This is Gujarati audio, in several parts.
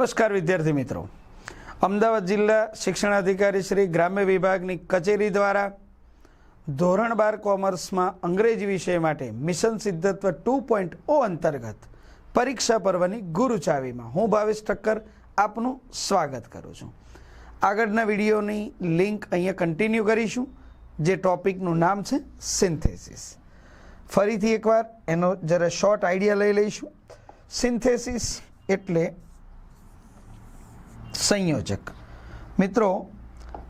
નમસ્કાર વિદ્યાર્થી મિત્રો. અમદાવાદ જિલ્લા શિક્ષણાધિકારી શ્રી ગ્રામ્ય વિભાગની કચેરી દ્વારા ધોરણ બાર કોમર્સમાં અંગ્રેજી વિષય માટે mission Siddhatva two point O અંતર્ગત પરીક્ષા પર્વની ગુરુચાવીમાં હું ભાવેશ ઠક્કર આપનું સ્વાગત કરું છું. આગળના વિડીયોની લિંક અહીંયા કન્ટિન્યુ કરીશું, જે ટોપિકનું નામ છે સિન્થેસિસ. ફરીથી એકવાર એનો જરા શોર્ટ આઈડિયા લઈ લઈશું. સિન્થેસિસ એટલે સંયોજક. મિત્રો,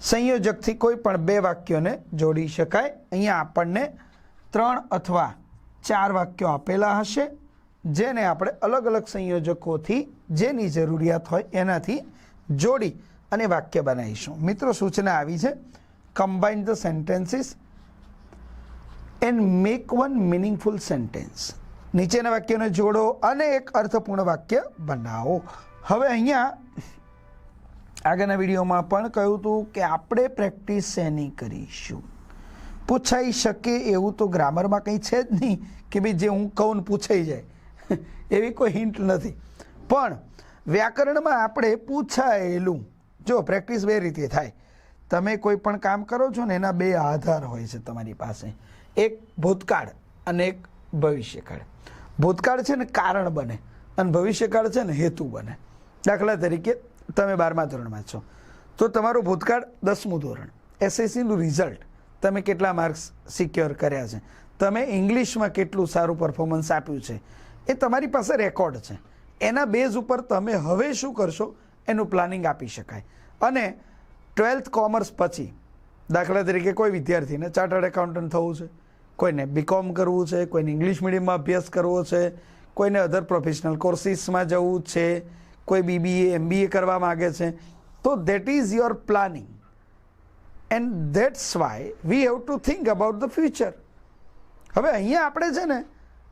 સંયોજકથી કોઈ પણ બે વાક્યોને જોડી શકાય. અહીંયા આપણને ત્રણ અથવા ચાર વાક્યો આપેલા હશે, જેને આપણે અલગ અલગ સંયોજકોથી જેની જરૂરિયાત હોય એનાથી જોડી અને વાક્ય બનાવીશું. મિત્રો, સૂચના આવી છે. Combine the sentences and make one meaningful sentence નીચેના વાક્યોને જોડો અને એક અર્થપૂર્ણ વાક્ય બનાવો. હવે અહીંયા આગળના વિડીયોમાં પણ કહ્યું હતું કે આપણે પ્રેક્ટિસ શેની કરીશું? પૂછાઈ શકે એવું તો ગ્રામરમાં કંઈ છે જ નહીં કે ભાઈ જે હું કહું ને પૂછાઈ જાય. એવી કોઈ હિન્ટ નથી. પણ વ્યાકરણમાં આપણે પૂછાયેલું, જો પ્રેક્ટિસ બે રીતે થાય. તમે કોઈ પણ કામ કરો છો ને એના બે આધાર હોય છે તમારી પાસે. એક ભૂતકાળ અને એક ભવિષ્યકાળ. ભૂતકાળ છે ને કારણ બને અને ભવિષ્યકાળ છે ને હેતુ બને. દાખલા તરીકે તમે બારમા ધોરણમાં છો. તો તમારું ભૂતકાળ દસમું ધોરણ. એસએસસીનું રિઝલ્ટ તમે કેટલા માર્ક્સ સિક્યોર કર્યા છે? તમે ઇંગ્લિશમાં કેટલું સારું પરફોર્મન્સ આપ્યું છે? એ તમારી પાસે રેકોર્ડ છે. એના બેઝ ઉપર તમે હવે શું કરશો? એનું પ્લાનિંગ આપી શકાય. અને ટ્વેલ્થ કોમર્સ પછી દાખલા તરીકે કોઈ વિદ્યાર્થીને ચાર્ટર્ડ એકાઉન્ટન્ટ થવું છે, કોઈને બીકોમ કરવું છે, કોઈને ઇંગ્લિશ મીડિયમમાં અભ્યાસ કરવો છે, કોઈને અધર પ્રોફેશનલ કોર્સિસમાં જવું છે કોઈ બીબીએ એમબીએ કરવા માગે છે, તો that is your planning and that's why we have to think about the future હવે અહીંયા આપણે છે ને,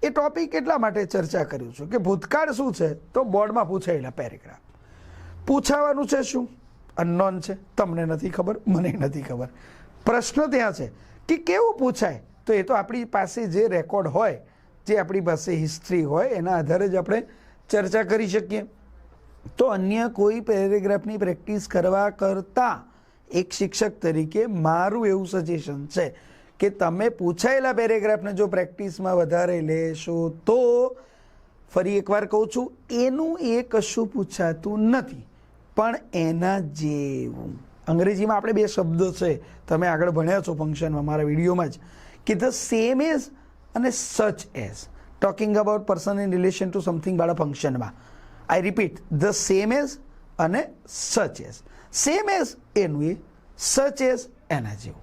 એ ટોપિક એટલા માટે ચર્ચા કર્યું છું કે ભૂતકાળ શું છે, તો બોર્ડમાં પૂછાયેલા પેરેગ્રાફ પૂછાવાનું છે શું? અનનોન છે. તમને નથી ખબર, મને નથી ખબર. પ્રશ્ન ત્યાં છે કે કેવું પૂછાય? તો એ તો આપણી પાસે જે રેકોર્ડ હોય, જે આપણી પાસે હિસ્ટ્રી હોય, એના આધારે જ આપણે ચર્ચા કરી શકીએ. તો અન્ય કોઈ પેરેગ્રાફની પ્રેક્ટિસ કરવા કરતાં એક શિક્ષક તરીકે મારું એવું સજેશન છે કે તમે પૂછાયેલા પેરેગ્રાફને જો પ્રેક્ટિસમાં વધારે લેશો તો ફરી એકવાર કહું છું, એનું એ કશું પૂછાતું નથી. પણ એના જેવું. અંગ્રેજીમાં આપણે બે શબ્દો છે, તમે આગળ ભણ્યા છો ફંક્શનમાં, મારા વિડીયોમાં જ, કે ધ સેમ એઝ અને such as. Talking about person in relation to something વાળા ફંક્શનમાં. I repeat the same as અને સચ એઝ સેમ એઝ એનું એ સચ એઝ એના જેવું.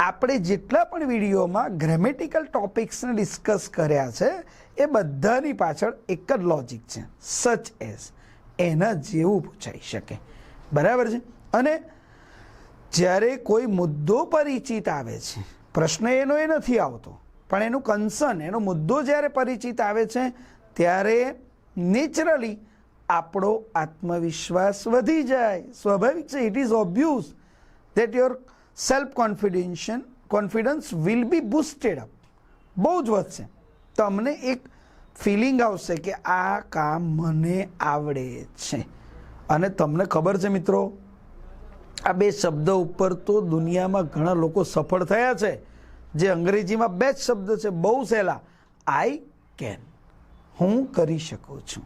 આપણે જેટલા પણ વિડીયોમાં ગ્રેમેટિકલ ટોપિક્સને ડિસ્કસ કર્યા છે, એ બધાની પાછળ એક જ લોજિક છે. સચ એઝ એના જેવું પૂછાઈ શકે. બરાબર છે? અને જ્યારે કોઈ મુદ્દો પરિચિત આવે છે, પ્રશ્ન એનો એ નથી આવતો, પણ એનું કન્સર્ન એનો મુદ્દો જ્યારે પરિચિત આવે છે, ત્યારે નેચરલી આપણો આત્મવિશ્વાસ વધી જાય. સ્વાભાવિક છે it is obvious that your self confidence confidence will be boosted up બહુ જ વધશે. તમને એક ફિલિંગ આવશે કે આ કામ મને આવડે છે. અને તમને ખબર છે મિત્રો, આ બે શબ્દ ઉપર તો દુનિયામાં ઘણા લોકો સફળ થયા છે. જે અંગ્રેજીમાં બે જ શબ્દ છે, બહુ સહેલા. આઈ કેન હું કરી શકું છું.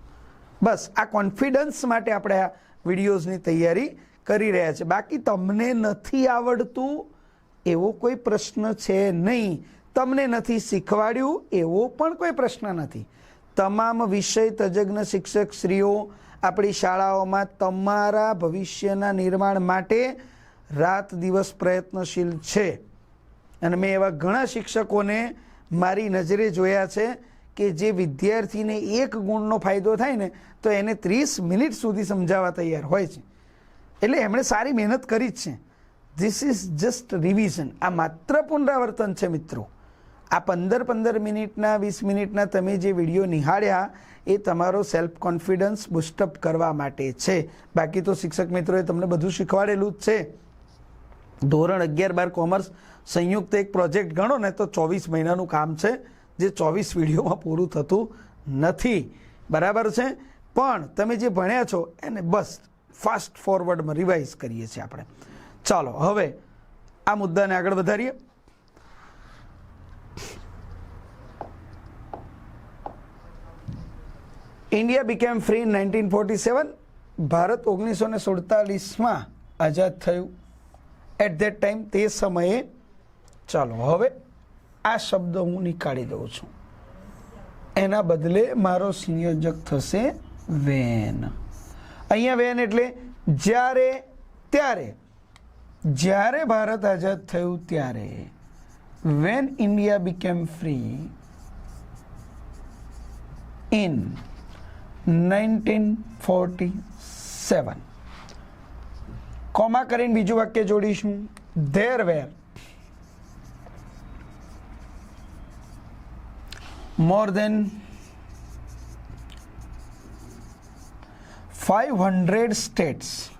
બસ, આ કોન્ફિડન્સ માટે આપણે આ વિડીયોઝની તૈયારી કરી રહ્યા છે. બાકી તમને નથી આવડતું એવો કોઈ પ્રશ્ન છે નહીં. તમને નથી શીખવાડ્યું એવો પણ કોઈ પ્રશ્ન નથી. તમામ વિષય તજજ્ઞ શિક્ષક શ્રીઓ આપણી શાળાઓમાં તમારા ભવિષ્યના નિર્માણ માટે રાત દિવસ પ્રયત્નશીલ છે. અને મેં એવા ઘણા શિક્ષકોને મારી નજરે જોયા છે કે જે વિદ્યાર્થીને એક ગુણનો ફાયદો થાય ને, તો એને ત્રીસ મિનિટ સુધી સમજાવવા તૈયાર હોય છે. એટલે એમણે સારી મહેનત કરી જ છે. ધીસ ઇઝ જસ્ટ રિવિઝન આ માત્ર પુનરાવર્તન છે મિત્રો. આ પંદર પંદર મિનિટના, વીસ મિનિટના તમે જે વીડિયો નિહાળ્યા, એ તમારો સેલ્ફ કોન્ફિડન્સ બુસ્ટઅપ કરવા માટે છે. બાકી તો શિક્ષક મિત્રોએ તમને બધું શીખવાડેલું જ છે. ધોરણ અગિયાર બાર કોમર્સ સંયુક્ત એક પ્રોજેક્ટ ગણો ને, તો ચોવીસ મહિનાનું કામ છે. જે ચોવીસ વિડીયોમાં પૂરું થતું નથી. બરાબર છે? પણ તમે જે ભણ્યા છો, એને બસ ફાસ્ટ ફોરવર્ડમાં રિવાઇઝ કરીએ છીએ આપણે. ચાલો, હવે આ મુદ્દાને આગળ વધારીએ. India became free in nineteen forty seven Bharat ઓગણીસો ને સુડતાલીસમાં આઝાદ થયું. એટ ધેટ ટાઈમ તે સમયે ચાલો, હવે આ શબ્દ હું નીકાળી દઉં છું. એના બદલે મારો સંયોજક થશે વેન. અહીંયા વેન એટલે જ્યારે, ત્યારે. જ્યારે ભારત આઝાદ થયું ત્યારે. When India became free in 1947 comma કરીને બીજું વાક્ય જોડીશું. There were than five hundred states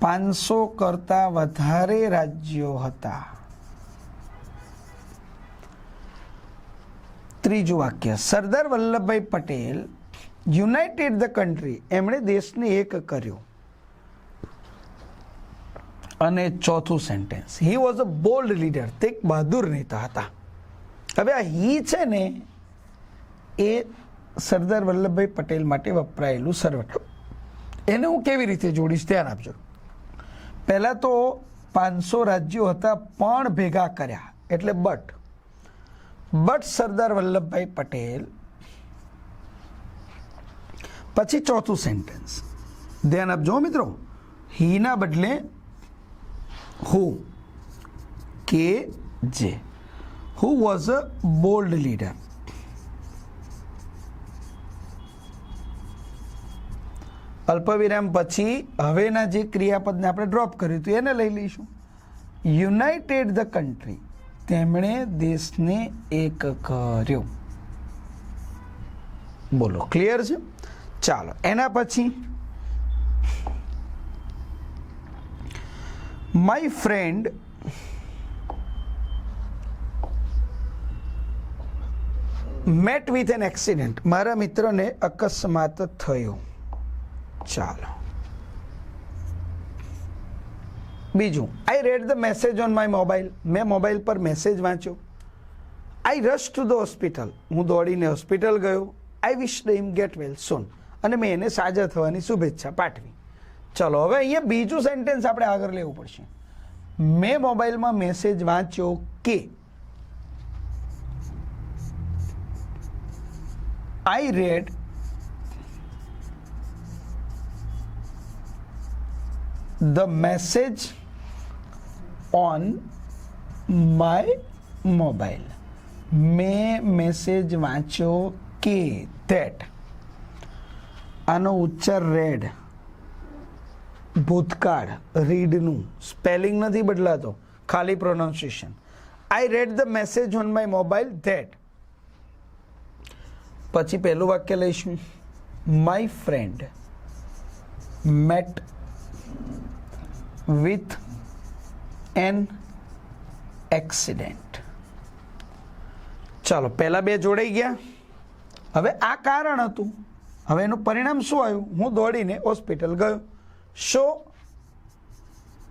પાંચસો કરતાં વધારે રાજ્યો હતા ત્રીજું વાક્ય Sardar Vallabhbhai Patel united the country એમણે દેશને એક કર્યો અને ચોથું sentence he was a bold leader તે એક બહાદુર નેતા હતા હવે આ હી છે ને એ સરદાર વલ્લભભાઈ પટેલ માટે વપરાયેલું સર્વટ. એને હું કેવી રીતે જોડીશ ધ્યાન આપજો. પહેલાં તો પાંચસો રાજ્યો હતા, પણ ભેગા કર્યા. એટલે બટ બટ સરદાર વલ્લભભાઈ પટેલ, પછી ચોથું સેન્ટેન્સ ધ્યાન આપજો મિત્રો. હીના બદલે હુ, કે જે. Who was a bold leader અલ્પવિરામ પછી હવેના જે ક્રિયાપદને આપણે ડ્રોપ કર્યું હતું, એને લઈ લઈશું. યુનાઇટેડ ધ કન્ટ્રી તેમણે દેશને એક કર્યો. બોલો ક્લિયર છે? ચાલો, એના પછી. My friend met with an accident મારા મિત્રને અકસ્માત થયો. ચાલો. બીજું I read the message on my mobile મેં મોબાઈલ પર મેસેજ વાંચ્યો. I rush to the hospital હું દોડીને હોસ્પિટલ ગયો. આઈ વિશ હિમ ગેટ વેલ સોન અને મેં એને સાજા થવાની શુભેચ્છા પાઠવી. ચલો, હવે અહીંયા બીજું સેન્ટેન્સ આપણે આગળ લેવું પડશે. મેં મોબાઈલમાં મેસેજ વાંચ્યો કે I read the message on my mobile. મેં મેસેજ વાંચ્યો કે ધેટ આનો ઉચ્ચાર રેડ ભૂતકાળ રીડનું સ્પેલિંગ નથી બદલાતો. ખાલી pronunciation I read the message on my mobile that પછી પહેલું વાક્ય લઈશું. My friend met with an accident. ચાલો, પહેલા બે જોડાઈ ગયા. હવે આ કારણ હતું. હવે એનું પરિણામ શું આવ્યું? હું દોડીને હોસ્પિટલ ગયો. So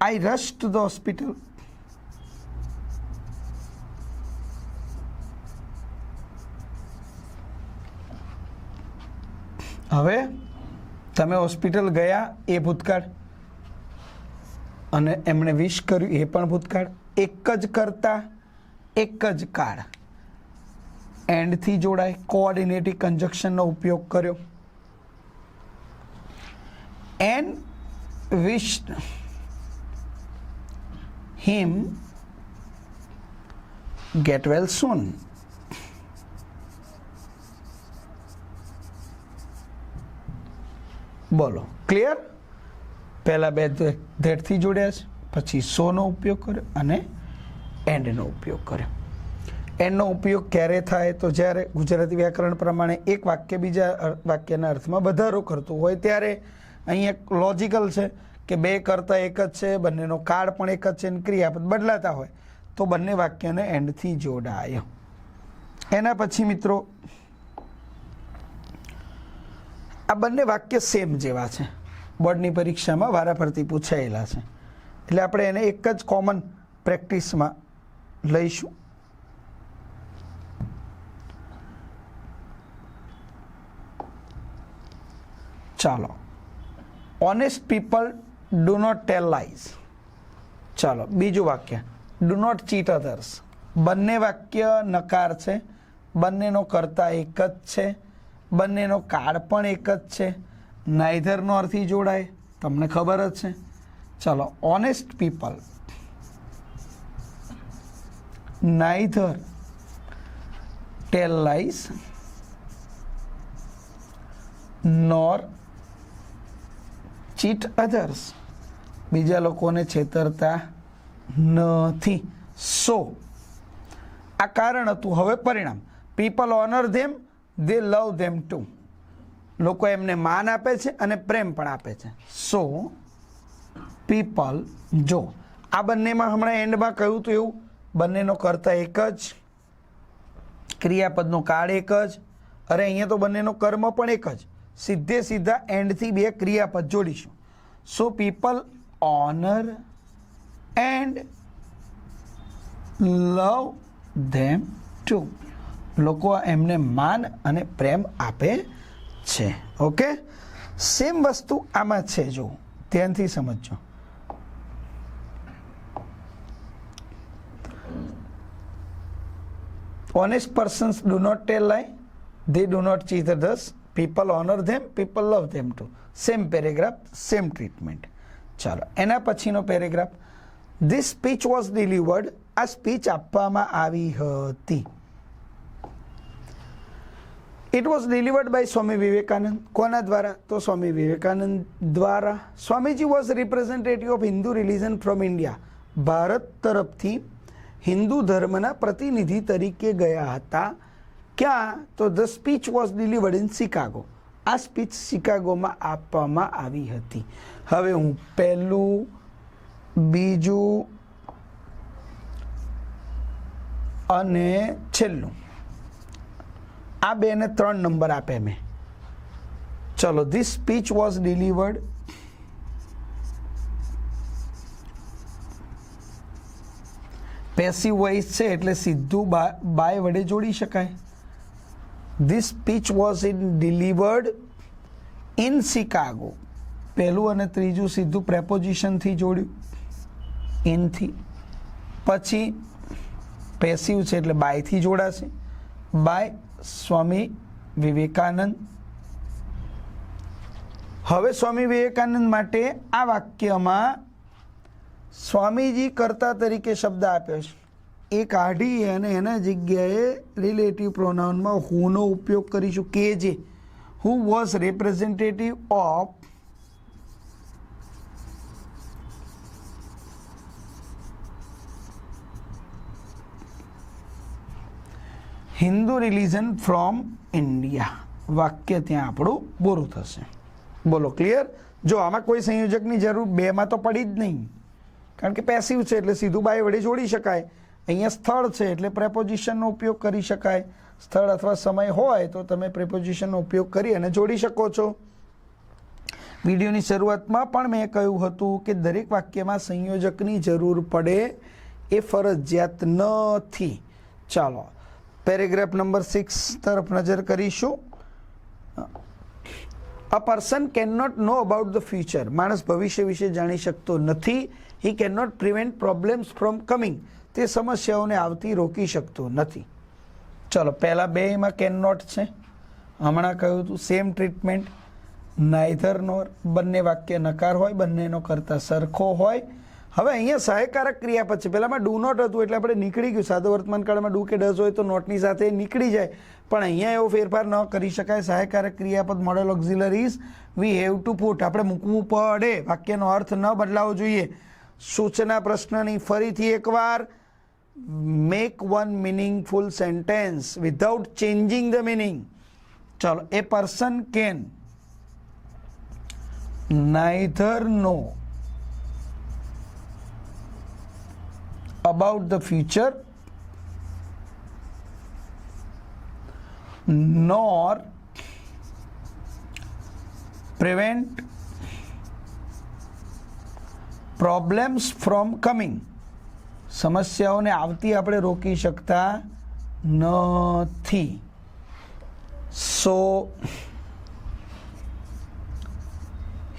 I rush to the hospital હવે તમે હોસ્પિટલ ગયા એ ભૂતકાળ. અને એમણે વિશ કર્યું એ પણ ભૂતકાળ. એક જ કરતા, એક જ કાળ. એન્ડથી જોડાય કોઓર્ડિનેટિવ કન્જક્શનનો ઉપયોગ કર્યો. And wish him, get well soon. બોલો, ક્લિયર? પહેલાં બે ધેડથી જોડ્યા છે, પછી સોનો ઉપયોગ કર્યો અને એન્ડનો ઉપયોગ કર્યો. એન્ડનો ઉપયોગ ક્યારે થાય તો જ્યારે ગુજરાતી વ્યાકરણ પ્રમાણે એક વાક્ય બીજા વાક્યના અર્થમાં વધારો કરતું હોય ત્યારે અહીંયા લોજિકલ છે કે બે કરતાં એક જ છે, બંનેનો કાળ પણ એક જ છે અને ક્રિયાપદ બદલાતા હોય તો બંને વાક્યને એન્ડથી જોડાય. એના પછી મિત્રો, આ બંને વાક્ય સેમ જેવા છે. બોર્ડની પરીક્ષામાં વારાફરતી પૂછાયેલા છે. એટલે આપણે એને એક જ કોમન પ્રેક્ટિસમાં લઈશું. ચાલો. Honest people do not tell lies ચાલો, બીજું વાક્ય. ડુ નોટ ચીટ અધર્સ બંને વાક્ય નકાર છે. બંનેનો કરતા એક જ છે. બંનેનો કાળ પણ એક જ છે. નાઇધરનો અર્થી જોડાય? તમને ખબર જ છે. ચાલો honest people neither tell lies nor cheat others બીજા લોકોને છેતરતા નથી. સો આ કારણ હતું. હવે પરિણામ. People honour them they love them too લોકો એમને માન આપે છે અને પ્રેમ પણ આપે છે. સો પીપલ જો, આ બંનેમાં હમણાં એન્ડમાં કહ્યું હતું એવું, બંનેનો કરતા એક જ, ક્રિયાપદનો કાળ એક જ, અરે અહીંયા તો બંનેનો કર્મ પણ એક જ. સીધે સીધા એન્ડથી બે ક્રિયાપદ જોડીશું. So people honour and love them too લોકો એમને માન અને પ્રેમ આપે છે ઓકે સેમ વસ્તુ આમાં છે જો ધ્યાનથી સમજજો honest persons do not tell lie they do not cheat others people honor them people love them too same paragraph same treatment ચાલો એના પછીનો paragraph this speech was delivered આ સ્પીચ આપવામાં આવી હતી it was delivered by Swami Vivekananda કોના દ્વારા તો સ્વામી વિવેકાનંદ દ્વારા Swamiji was representative of Hindu religion from India Bharat તરફથી હિન્દુ ધર્મના પ્રતિનિધિ તરીકે ગયા હતા ક્યાં તો the speech was delivered in Chicago આ સ્પીચ શિકાગોમાં આપવામાં આવી હતી હવે હું પહેલું બીજું અને છેલ્લું આ બેને ત્રણ નંબર આપે મેં. ચલો this speech was delivered passive voice છે એટલે સીધું બાય વડે જોડી શકાય. This speech was in delivered in Chicago પહેલું અને ત્રીજું સીધું પ્રેપોઝિશનથી જોડ્યું. ઇનથી પછી પેસિવ છે એટલે બાયથી જોડાશે. બાય સ્વામી વિવેકાનંદ. હવે સ્વામી વિવેકાનંદ માટે આ વાક્યમાં સ્વામીજી કર્તા તરીકે શબ્દ આપ્યો છે. એ કાઢી અને એના જગ્યાએ રિલેટિવ પ્રોનાઉનમાં હુનો ઉપયોગ કરીશું. કે જે? Who was representative of Hindu religion from India વાક્ય ત્યાં આપણું પૂરું થશે. બોલો ક્લિયર જો આમાં કોઈ સંયોજકની જરૂર, બેમાં તો પડી જ નહીં. કારણ કે પેસિવ છે એટલે સીધું બાય વડે જોડી શકાય. અહીંયા સ્થળ છે એટલે પ્રેપોઝિશનનો ઉપયોગ કરી શકાય. સ્થળ અથવા સમય હોય તો તમે પ્રેપોઝિશનનો ઉપયોગ કરી અને જોડી શકો છો. વિડીયોની શરૂઆતમાં પણ મેં કહ્યું હતું કે દરેક વાક્યમાં સંયોજકની જરૂર પડે એ ફરજિયાત નથી ચાલો પેરેગ્રાફ નંબર સિક્સ તરફ નજર કરીશું a person can not know about the future માણસ ભવિષ્ય વિશે જાણી શકતો નથી he can not prevent problems from coming તે સમસ્યાઓને આવતી રોકી શકતો નથી ચલો પહેલાં બે એમાં કેન નોટ છે હમણાં કહ્યું હતું સેમ ટ્રીટમેન્ટ નાઇધર નોર બંને વાક્ય નકાર હોય બંનેનો કરતાં સરખો હોય હવે અહીંયા સહાયકારક ક્રિયાપદ છે. પહેલાંમાં ડુ નોટ હતું એટલે આપણે નીકળી ગયું. સાદો વર્તમાન કાળમાં ડુ કે ડઝ હોય તો નોટની સાથે નીકળી જાય. પણ અહીંયા એવો ફેરફાર ન કરી શકાય. સહાયકારક ક્રિયાપદ modal auxiliaries we have to put આપણે મૂકવું પડે. વાક્યનો અર્થ ન બદલાવો જોઈએ. સૂચના પ્રશ્નની ફરીથી એકવાર. Make one meaningful sentence without changing the meaning ચલો, a person can neither know about the future nor prevent problems from coming સમસ્યાઓને આવતી આપણે રોકી શકતા નથી સો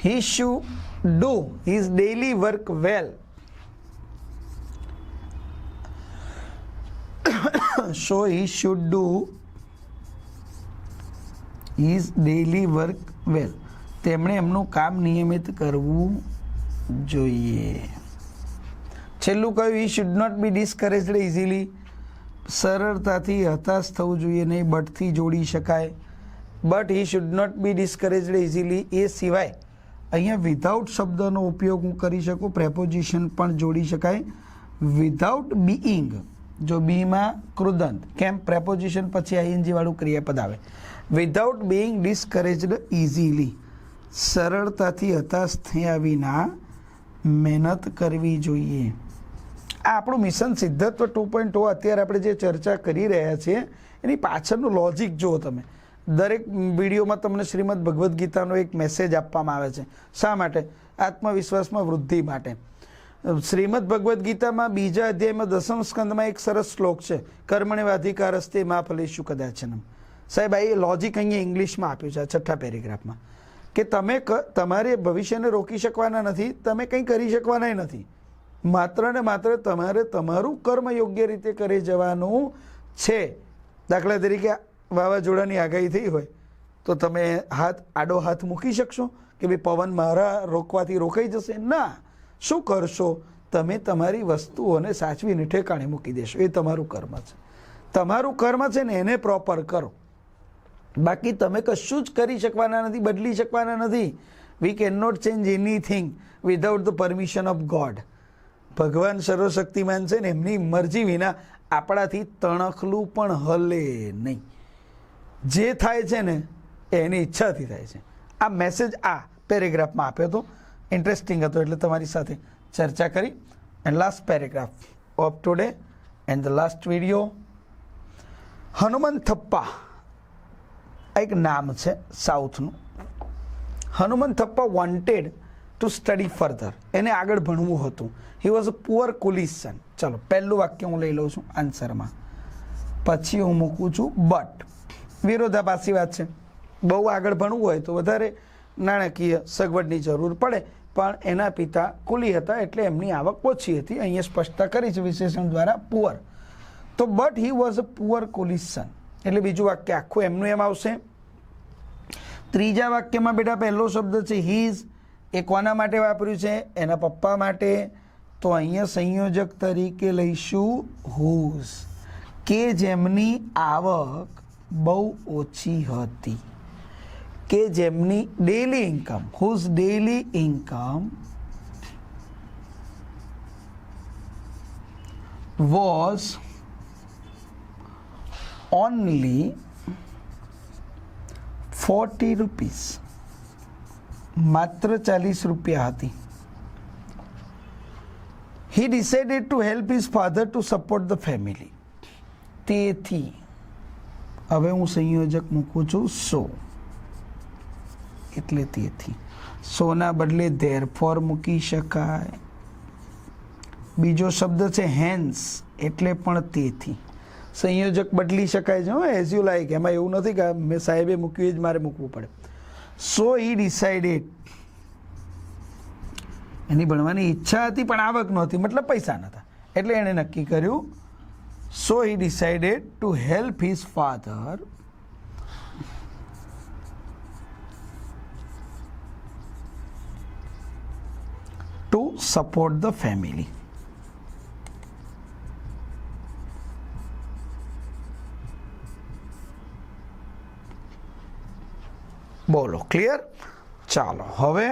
he should do his daily work well so he should do his daily work well. તેમણે એમનું કામ નિયમિત કરવું જોઈએ. છેલ્લું કહ્યું he should not be discouraged easily સરળતાથી હતાશ થવું જોઈએ નહીં બટથી જોડી શકાય. But he should not be discouraged easily એ સિવાય અહીંયા વિધાઉટ શબ્દનો ઉપયોગ હું કરી શકું પ્રેપોઝિશન પણ જોડી શકાય. વિધાઉટ બીઈંગ જો બીમાં કૃદંત કેમ? પ્રેપોઝિશન પછી આઈએનજી વાળું ક્રિયાપદ આવે. વિધાઉટ બિંગ ડિસ્કરેજડ ઇઝીલી સરળતાથી હતાશ થયા વિના મહેનત કરવી જોઈએ. આ આપણું mission Siddhatva two point two અત્યારે આપણે જે ચર્ચા કરી રહ્યા છીએ, એની પાછળનું લોજિક જુઓ તમે. દરેક વિડીયોમાં તમને શ્રીમદ ભગવદ્ ગીતાનો એક મેસેજ આપવામાં આવે છે. શા માટે? આત્મવિશ્વાસમાં વૃદ્ધિ માટે. શ્રીમદ ભગવદ્ ગીતામાં બીજા અધ્યાયમાં દસમ સ્કંદમાં એક સરસ શ્લોક છે. કર્મણે વાધિકારસ્તે મા ફલેશુ કદાચનમ. સાહેબ, આ એ લોજિક અહીંયા ઇંગ્લિશમાં આપ્યું છે છઠ્ઠા પેરેગ્રાફમાં કે તમે તમારે ભવિષ્યને રોકી શકવાના નથી, તમે કંઈ કરી શકવાના નથી. માત્ર ને માત્ર તમારે તમારું કર્મ યોગ્ય રીતે કરી જવાનું છે. દાખલા તરીકે વાવાઝોડાની આગાહી થઈ હોય, તો તમે હાથ, આડો હાથ મૂકી શકશો કે ભાઈ પવન મારા રોકવાથી રોકાઈ જશે? ના. શું કરશો? તમે તમારી વસ્તુઓને સાચવીને ઠેકાણે મૂકી દેશો. એ તમારું કર્મ છે. તમારું કર્મ છે ને એને પ્રોપર કરો. બાકી તમે કશું જ કરી શકવાના નથી, બદલી શકવાના નથી. We can not change anything without the permission of God ભગવાન સર્વશક્તિમાન છે ને એમની મરજી વિના આપણાથી તણખલું પણ હલે નહીં. જે થાય છે ને, એની ઈચ્છાથી થાય છે. આ મેસેજ આ પેરેગ્રાફમાં આપ્યો હતો. ઇન્ટરેસ્ટિંગ હતો એટલે તમારી સાથે ચર્ચા કરી. And last paragraph of today and the last video Hanuman Thappa એક નામ છે સાઉથનું. Hanuman Thappa wanted to study further એને આગળ ભણવું હતું. હી વોઝ અ પુઅર કુલિસન ચલો, પહેલું વાક્ય હું લઈ લઉં છું આન્સરમાં. પછી હું મૂકું છું બટ વિરોધાભાસી વાત છે. બહુ આગળ ભણવું હોય તો વધારે નાણાકીય સગવડની જરૂર પડે. પણ એના પિતા કુલી હતા એટલે એમની આવક ઓછી હતી. અહીંયા સ્પષ્ટતા કરી છે વિશેષણ દ્વારા પુઅર. તો but he was a poor coolie's son એટલે બીજું વાક્ય આખું એમનું એમ આવશે. ત્રીજા વાક્યમાં બેટા પહેલો શબ્દ છે હીઝ એ કોના માટે વાપર્યું છે? એના પપ્પા માટે. તો અહીંયા સંયોજક તરીકે લઈશું હુઝ કે જેમની આવક બહુ ઓછી હતી. કે જેમની daily income whose daily income was only forty rupees માત્ર ચાલીસ રૂપિયા હતી. He decided to help his father to support the family તેથી, હવે હું સંયોજક મૂકું છું સો. એટલે તેથી સોના બદલે ધેર ફોર મૂકી શકાય. બીજો શબ્દ છે હેન્સ, એટલે પણ તેથી સંયોજક બદલી શકાય છે એઝ યુ લાઈક એમાં એવું નથી કે મેં સાહેબે મૂક્યું એ જ મારે મૂકવું પડે. સો ઈ ડિસાઇડેડ એની ભણવાની ઈચ્છા હતી, પણ આવક નહોતી, મતલબ પૈસા નહોતા. એટલે એણે નક્કી કર્યું so he decided to help his father to support the family બોલો ક્લિયર ચાલો, હવે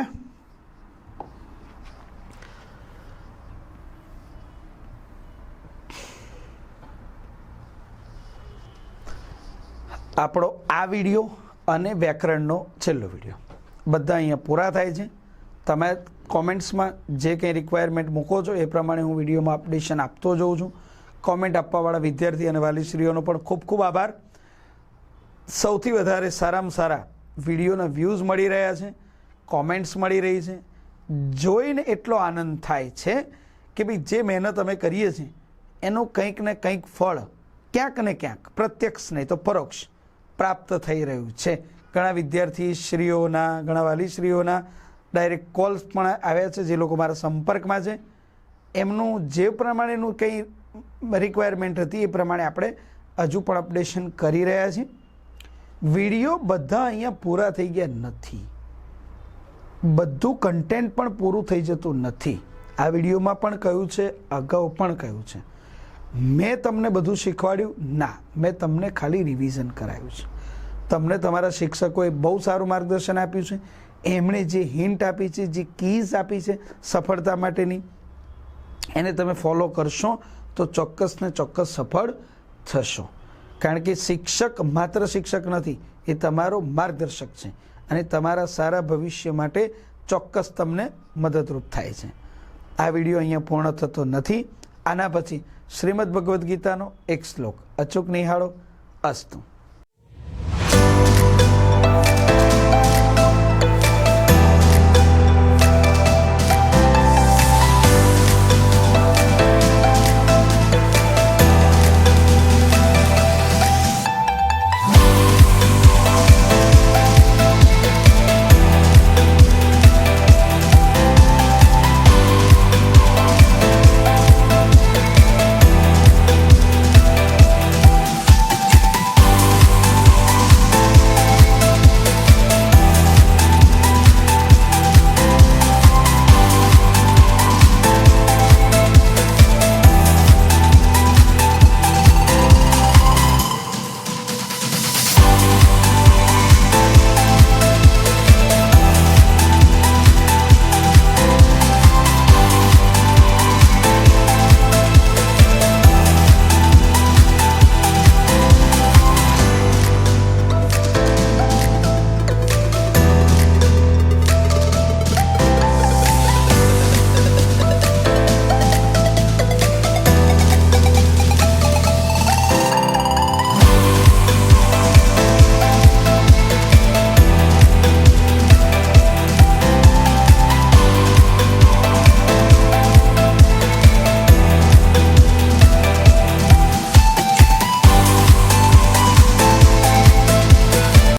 આપણો આ વીડિયો અને વ્યાકરણનો છેલ્લો વીડિયો. બધા અહીંયા પૂરા થાય છે. તમે કોમેન્ટ્સમાં જે કંઈ રિક્વાયરમેન્ટ મૂકો છો, એ પ્રમાણે હું વિડીયોમાં અપડેશન આપતો જઉં છું. કોમેન્ટ આપવાવાળા વિદ્યાર્થી અને વાલીશ્રીઓનો પણ ખૂબ ખૂબ આભાર. સૌથી વધારે સારામાં સારા વિડીયોના વ્યૂઝ મળી રહ્યા છે કોમેન્ટ્સ મળી રહી છે. જોઈને એટલો આનંદ થાય છે કે ભાઈ જે મહેનત અમે કરીએ છીએ, એનું કંઈક ને કંઈક ફળ ક્યાંક ને ક્યાંક, પ્રત્યક્ષ નહીં તો પરોક્ષ પ્રાપ્ત થઈ રહ્યું છે. ઘણા વિદ્યાર્થી શ્રીઓના ઘણા વાલીશ્રીઓના ડાયરેક્ટ કોલ્સ પણ આવ્યા છે, જે લોકો મારા સંપર્કમાં છે. એમનું જે પ્રમાણેનું કંઈ રિક્વાયરમેન્ટ હતી, એ પ્રમાણે આપણે હજુ પણ અપડેશન કરી રહ્યા છીએ. વીડિયો બધા અહીંયા પૂરા થઈ ગયા નથી. બધું કન્ટેન્ટ પણ પૂરું થઈ જતું નથી. આ વિડીયોમાં પણ કહ્યું છે, અગાઉ પણ કહ્યું છે. મેં તમને બધું શીખવાડ્યું? ના, મેં તમને ખાલી રિવિઝન કરાવ્યું છે. તમને તમારા શિક્ષકોએ બહુ સારું માર્ગદર્શન આપ્યું છે. એમણે જે હિન્ટ આપી છે, જે કીઝ આપી છે સફળતા માટેની, એને તમે ફોલો કરશો તો ચોક્કસ ને ચોક્કસ સફળ થશો. કારણ કે શિક્ષક માત્ર શિક્ષક નથી, એ તમારો માર્ગદર્શક છે અને તમારા સારા ભવિષ્ય માટે ચોક્કસ તમને મદદરૂપ થાય છે. આ વીડિયો અહીંયા પૂર્ણ થતો નથી. આના પછી શ્રીમદ ભગવદ્ ગીતાનો એક શ્લોક. અચૂક નિહાળો. અસ્તુ.